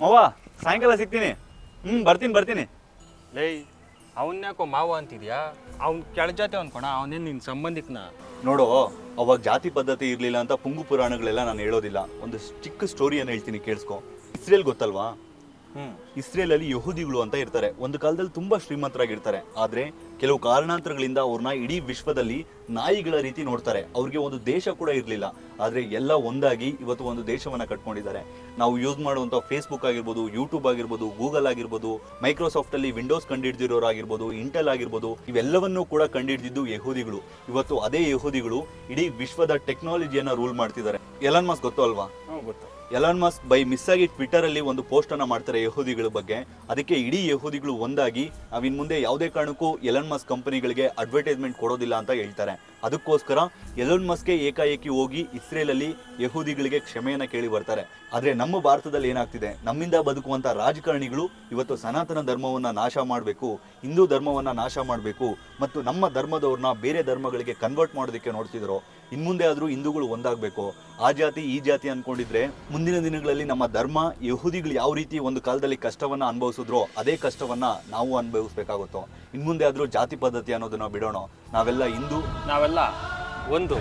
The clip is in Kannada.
ಮವ್ವ ಸಾಯಂಕಾಲ ಸಿಗ್ತೀನಿ. ಹ್ಮ್ ಬರ್ತೀನಿ ಬರ್ತೀನಿ. ಲೇ ಅವನ್ಯಾಕೋ ಮಾವ ಅಂತಿದ್ಯಾ? ಅವ್ನ ಕೆಳ ಜಾತಿ ಅನ್ಕೋಣ ಅವನೇನು ನಿನ್ನ ಸಂಬಂಧಿಕನ? ನೋಡು ಅವಾಗ ಜಾತಿ ಪದ್ಧತಿ ಇರ್ಲಿಲ್ಲ ಅಂತ ಪುಂಗು ಪುರಾಣಗಳೆಲ್ಲ ನಾನು ಹೇಳೋದಿಲ್ಲ. ಒಂದು ಚಿಕ್ಕ ಸ್ಟೋರಿಯನ್ನು ಹೇಳ್ತೀನಿ ಕೇಳಿಸ್ಕೊ. ಇಸ್ರೇಲ್ ಗೊತ್ತಲ್ವಾ? ಇಸ್ರೇಲ್ ಅಲ್ಲಿ ಯಹೂದಿಗಳು ಅಂತ ಇರ್ತಾರೆ. ಒಂದು ಕಾಲದಲ್ಲಿ ತುಂಬಾ ಶ್ರೀಮಂತರಾಗಿರ್ತಾರೆ. ಆದ್ರೆ ಕೆಲವು ಕಾರಣಾಂತರಗಳಿಂದ ಅವ್ರನ್ನ ಇಡೀ ವಿಶ್ವದಲ್ಲಿ ನಾಯಿಗಳ ರೀತಿ ನೋಡ್ತಾರೆ. ಅವ್ರಿಗೆ ಒಂದು ದೇಶ ಕೂಡ ಇರಲಿಲ್ಲ. ಆದ್ರೆ ಎಲ್ಲ ಒಂದಾಗಿ ಇವತ್ತು ಒಂದು ದೇಶವನ್ನ ಕಟ್ಕೊಂಡಿದ್ದಾರೆ. ನಾವು ಯೂಸ್ ಮಾಡುವಂತ ಫೇಸ್ಬುಕ್ ಆಗಿರ್ಬೋದು ಯೂಟ್ಯೂಬ್ ಆಗಿರ್ಬೋದು ಗೂಗಲ್ ಆಗಿರ್ಬೋದು ಮೈಕ್ರೋಸಾಫ್ಟ್ ಅಲ್ಲಿ ವಿಂಡೋಸ್ ಕಂಡುಹಿಡಿದಿರೋರು ಆಗಿರ್ಬೋದು ಇಂಟೆಲ್ ಆಗಿರ್ಬೋದು, ಇವೆಲ್ಲವನ್ನೂ ಕೂಡ ಕಂಡುಹಿಡಿದಿದ್ದು ಯಹೂದಿಗಳು. ಇವತ್ತು ಅದೇ ಯಹೂದಿಗಳು ಇಡೀ ವಿಶ್ವದ ಟೆಕ್ನಾಲಜಿಯನ್ನ ರೂಲ್ ಮಾಡ್ತಿದ್ದಾರೆ. ಎಲನ್ ಮಾಸ್ ಗೊತ್ತು ಅಲ್ವಾ ಗೊತ್ತು. ಎಲಾನ್ ಮಸ್ಕ್ ಬೈ ಮಿಸ್ ಆಗಿ ಟ್ವಿಟರ್ ಅಲ್ಲಿ ಒಂದು ಪೋಸ್ಟ್ ಅನ್ನ ಮಾಡ್ತಾರೆ ಯಹೂದಿಗಳ ಬಗ್ಗೆ. ಅದಕ್ಕೆ ಇಡೀ ಯಹೂದಿಗಳು ಒಂದಾಗಿ ನಾವಿನ್ ಮುಂದೆ ಯಾವುದೇ ಕಾರಣಕ್ಕೂ ಎಲನ್ ಮಸ್ಕ್ ಕಂಪನಿಗಳಿಗೆ ಅಡ್ವರ್ಟೈಸ್ಮೆಂಟ್ ಕೊಡೋದಿಲ್ಲ ಅಂತ ಹೇಳ್ತಾರೆ. ಅದಕ್ಕೋಸ್ಕರ ಎಲೋನ್ ಮಸ್ಕೆ ಏಕಾಏಕಿ ಹೋಗಿ ಇಸ್ರೇಲ್ ಅಲ್ಲಿ ಯಹೂದಿಗಳಿಗೆ ಕ್ಷಮೆಯನ್ನ ಕೇಳಿ ಬರ್ತಾರೆ. ಆದರೆ ನಮ್ಮ ಭಾರತದಲ್ಲಿ ಏನಾಗ್ತಿದೆ? ನಮ್ಮಿಂದ ಬದುಕುವಂಥ ರಾಜಕಾರಣಿಗಳು ಇವತ್ತು ಸನಾತನ ಧರ್ಮವನ್ನ ನಾಶ ಮಾಡಬೇಕು, ಹಿಂದೂ ಧರ್ಮವನ್ನ ನಾಶ ಮಾಡಬೇಕು ಮತ್ತು ನಮ್ಮ ಧರ್ಮದವ್ರನ್ನ ಬೇರೆ ಧರ್ಮಗಳಿಗೆ ಕನ್ವರ್ಟ್ ಮಾಡೋದಕ್ಕೆ ನೋಡ್ತಿದ್ರು. ಇನ್ಮುಂದೆ ಆದ್ರೂ ಹಿಂದೂಗಳು ಒಂದಾಗಬೇಕು. ಆ ಜಾತಿ, ಈ ಜಾತಿ ಅನ್ಕೊಂಡಿದ್ರೆ ಮುಂದಿನ ದಿನಗಳಲ್ಲಿ ನಮ್ಮ ಧರ್ಮ ಯಹೂದಿಗಳು ಯಾವ ರೀತಿ ಒಂದು ಕಾಲದಲ್ಲಿ ಕಷ್ಟವನ್ನ ಅನುಭವಿಸಿದ್ರೋ ಅದೇ ಕಷ್ಟವನ್ನ ನಾವು ಅನುಭವಿಸ್ಬೇಕಾಗುತ್ತೋ. ಇನ್ಮುಂದೆ ಆದರೂ ಜಾತಿ ಪದ್ಧತಿ ಅನ್ನೋದನ್ನ ಬಿಡೋಣ? ನಾವೆಲ್ಲ ಹಿಂದೂ? ನಾವೆಲ್ಲ ಒಂದು.